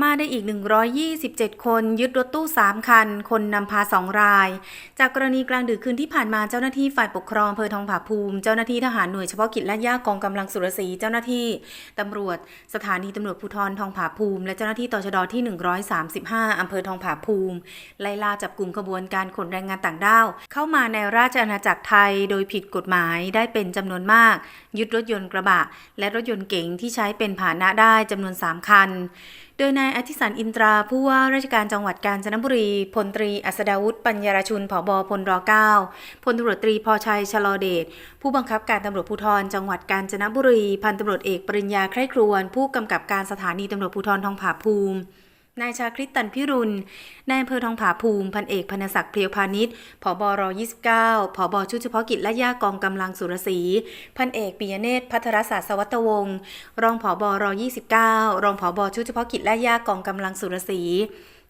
พม่าได้อีก 127 คน ยึดรถตู้ 3 คัน คนนำพา 2 ราย จากกรณีกลางดึกคืนที่ผ่านมาเจ้าหน้าที่ฝ่ายปกครองอำเภอทองผาภูมิ เจ้าหน้าที่ทหารหน่วยเฉพาะกิจและย่ากองกำลังสุรศรีเจ้าหน้าที่ตำรวจ สถานีตำรวจภูธรทองผาภูมิ และเจ้าหน้าที่ตชดที่ 135อำเภอทองผาภูมิ ไล่ล่าจับกลุ่มขบวนการขนแรงงานต่างด้าวเข้ามาในราชอาณาจักรไทย โดยผิดกฎหมายได้เป็นจำนวนมาก ยึดรถยนต์กระบะ และรถยนต์เก๋งที่ใช้เป็นพาหนะได้จำนวน 3 คัน โดยนายอธิสันอินตราผู้ว่าราชการจังหวัดกาญจนบุรีพลตรีอัสดาวุฒิปัญญารชุนผบพลร9พลตำรวจตรีพอชัยชลอเดชผู้บังคับการตำรวจภูธรจังหวัดกาญจนบุรี พันตำรวจเอกปริญญาไคร่ครวน ผู้กำกับการสถานีตำรวจภูธรทองผาภูมิ นายชาคริตตันพิรุณ นายอำเภอทองผาภูมิ พันเอกพนศักดิ์เพียวพาณิชย์ผบร29ผบชุดเฉพาะกิจและย่ากองกำลังสุรศรี พันเอกปิยเนตรพัทรศาสตร์สวัตวงศ์ รองผบร29 รองผบชุดเฉพาะกิจและย่ากองกำลังสุรศรี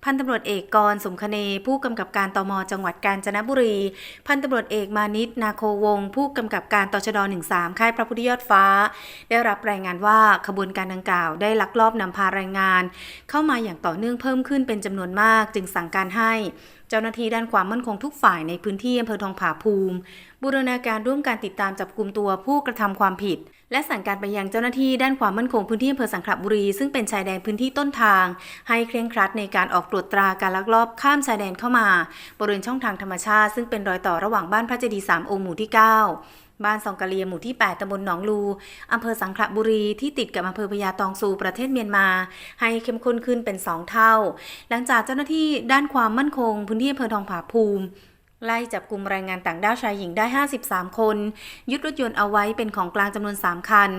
พันตำรวจเอกกรสมคเนผู้กำกับการตมจังหวัดกาญจนบุรี พันตำรวจเอกมานิตนาโควง ผู้กำกับการตชด13 ค่ายพระพุทธยอดฟ้า ได้รับรายงานว่าขบวนการดังกล่าวได้ลักลอบนำพาแรงงาน เข้ามาอย่างต่อเนื่องเพิ่มขึ้นเป็นจำนวนมากจึงสั่งการให้เจ้าหน้าที่ด้านความมั่นคงทุกฝ่ายในพื้นที่อำเภอทองผาภูมิ บูรณาการร่วมการติดตามจับกลุ่มตัวผู้กระทำความผิด และสั่งการไปยังเจ้าหน้าที่ด้านความมั่นคงพื้นที่อำเภอสังขละบุรี ซึ่งเป็นชายแดนพื้นที่ต้นทาง ให้เคร่งครัดในการออกตรวจตราการลักลอบข้ามชายแดนเข้ามา บริเวณช่องทางธรรมชาติ ซึ่งเป็นรอยต่อระหว่างบ้านพระเจดีย์สามองค์หมู่ที่ 9 บ้านซองกะเลียหมู่ที่ 8ตำบลหนองลูอำเภอสังขละบุรีที่ติดกับอำเภอพญาตองซูประเทศเมียนมา ให้เข้มข้นขึ้นเป็น 2 เท่า หลังจากเจ้าหน้าที่ด้านความมั่นคง พื้นที่อำเภอทองผาภูมิ ไล่จับกลุ่มแรงงานต่างด้าวชายหญิงได้ 53 คน ยึดรถยนต์เอาไว้เป็นของกลางจำนวน 3 คัน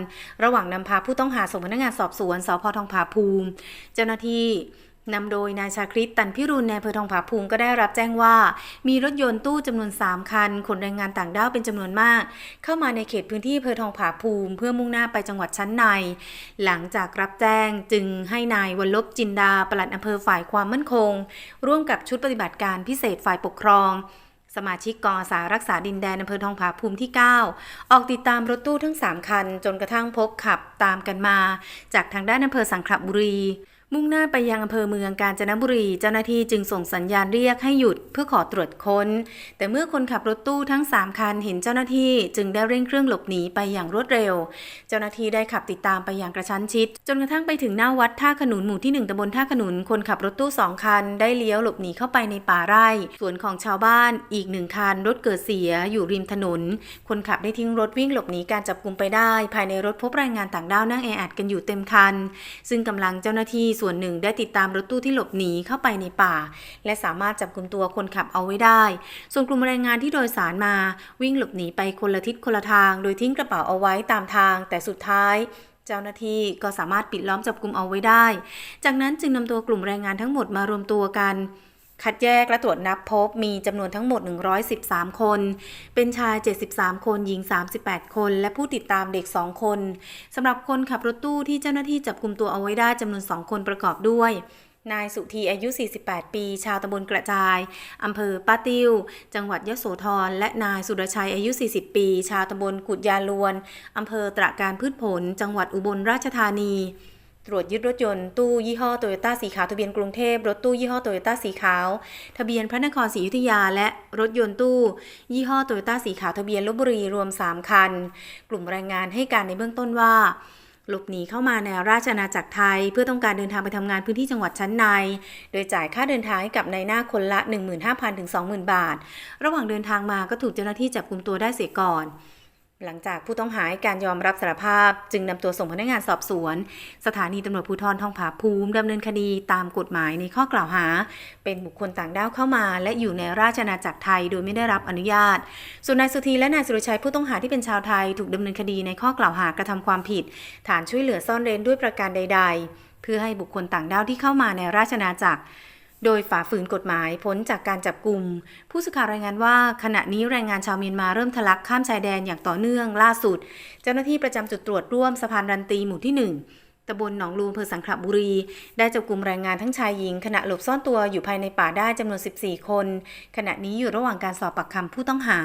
ระหว่างนำพาผู้ต้องหาส่งพนักงานสอบสวนสพทองผาภูมิ เจ้าหน้าที่นำโดยนายชาคริตตันพิรุณในอำเภอทองผาภูมิก็ได้รับแจ้งว่า มีรถยนต์ตู้จำนวน 3 คัน ขนแรงงานต่างด้าวเป็นจำนวนมาก เข้ามาในเขตพื้นที่อำเภอทองผาภูมิ เพื่อมุ่งหน้าไปจังหวัดชั้นใน หลังจากรับแจ้งจึงให้นายวรลบจินดาปลัดอำเภอฝ่ายความมั่นคง ร่วมกับชุดปฏิบัติการพิเศษฝ่ายปกครอง สมาชิกกองอาสารักษาดินแดนอำเภอทองผาภูมิที่ 9 ออกติดตามรถตู้ทั้ง 3 คัน จนกระทั่งพบขับตามกันมา จากทางด้านอำเภอสังขละบุรี มุ่งหน้าไปยังอำเภอเมืองกาญจนบุรี เจ้าหน้าที่จึงส่งสัญญาณเรียกให้หยุดเพื่อขอตรวจค้น แต่เมื่อคนขับรถตู้ทั้ง 3 คันเห็นเจ้าหน้าที่จึงได้เร่งเครื่องหลบหนีไปอย่างรวดเร็ว เจ้าหน้าที่ได้ขับติดตามไปอย่างกระชั้นชิด จนกระทั่งไปถึงหน้าวัดท่าขนุนหมู่ที่ 1ตำบลท่าขนุน คนขับรถตู้ 2 คัน ได้เลี้ยวหลบหนีเข้าไปในป่าไร่ส่วนของชาวบ้านอีกหนึ่งคันรถเกิดเสียอยู่ริมถนน คนขับได้ทิ้งรถวิ่งหลบหนีการจับกุมไปได้ ภายในรถพบแรงงานต่างด้าวนั่งแออัดกันอยู่เต็มคัน ซึ่งกำลังเจ้าหน้าที่ส่วนหนึ่งได้ติดตามรถตู้ที่หลบหนีเข้าไปในป่า และสามารถจับกลุ่มตัวคนขับเอาไว้ได้ ส่วนกลุ่มแรงงานที่โดยสารมาวิ่งหลบหนีไปคนละทิศคนละทาง โดยทิ้งกระเป๋าเอาไว้ตามทาง แต่สุดท้ายเจ้าหน้าที่ก็สามารถปิดล้อมจับกลุ่มเอาไว้ได้ จากนั้นจึงนำตัวกลุ่มแรงงานทั้งหมดมารวมตัวกัน คัดแยกและตรวจนับพบมีจำนวนทั้งหมด 113 คน เป็นชาย 73 คน หญิง 38 คน และผู้ติดตามเด็ก 2 คนสำหรับคนขับรถตู้ที่เจ้าหน้าที่จับกลุ่มตัวเอาไว้ได้จำนวน 2 คนประกอบด้วยนายสุธีอายุ 48 ปี ชาวตำบลกระจาย อำเภอป้าติ้วจังหวัดยโสธร และนายสุรชัยอายุ 40 ปี ชาวตำบลกุดยาลวน อำเภอตระการพืชผล จังหวัดอุบลราชธานี ตรวจยึดรถยนต์ตู้ยี่ห้อโตโยต้าสีขาวทะเบียนกรุงเทพรถตู้ยี่ห้อโตโยต้าสีขาว ทะเบียนพระนครศรีอยุธยา และรถยนต์ตู้ ยี่ห้อโตโยต้าสีขาวทะเบียนลบบุรีรวม 3 คัน กลุ่มแรงงานให้การในเบื้องต้นว่า หลบหนีเข้ามาในราชอาณาจักรไทย เพื่อต้องการเดินทางไปทำงานพื้นที่จังหวัดชั้นใน โดยจ่ายค่าเดินทางให้กับนายหน้าคนละ 15,000ถึง20,000 บาท ระหว่างเดินทางมาก็ถูกเจ้าหน้าที่จับกุมตัวได้เสียก่อน หลังจากผู้ต้องหาให้การยอมรับสารภาพ จึงนำตัวส่งพนักงานสอบสวน สถานีตำรวจภูธรทองผาภูมิดำเนินคดีตามกฎหมายในข้อกล่าวหา เป็นบุคคลต่างด้าวเข้ามา และอยู่ในราชอาณาจักรไทยโดยไม่ได้รับอนุญาต ส่วนนายสุธีและนายสุรชัยผู้ต้องหาที่เป็นชาวไทย ถูกดำเนินคดีในข้อกล่าวหากระทำความผิด ฐานช่วยเหลือซ่อนเร้นด้วยประการใด ๆ เพื่อให้บุคคลต่างด้าวที่เข้ามาในราชอาณาจักร โดยฝ่าฝืนกฎหมายพ้นจากการจับกลุ่ม ผู้สื่อข่าวรายงานว่า ขณะนี้แรงงานชาวเมียนมาเริ่มทะลักข้ามชายแดนอย่างต่อเนื่องล่าสุด เจ้าหน้าที่ประจำจุดตรวจร่วมสะพานรันตีหมู่ที่ 1ตำบลหนองลูมเภอสังขละบุรี ได้จับกลุ่มแรงงานทั้งชายหญิง ขณะหลบซ่อนตัวอยู่ภายในป่าได้จำนวน 14 คน ขณะนี้อยู่ระหว่างการสอบปากคำผู้ต้องหา